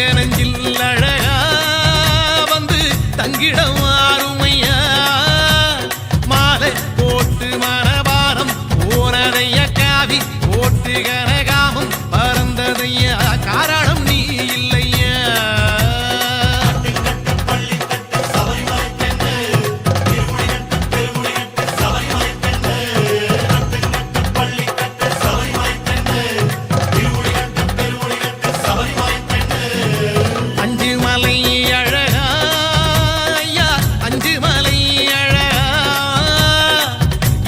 எங்க நெஞ்சில் அழகா வந்து தங்கிடம் ஆறுமையா? மாலை போட்டு மனபாரம் போனதைய காவி போட்டுகிற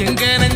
எங்கன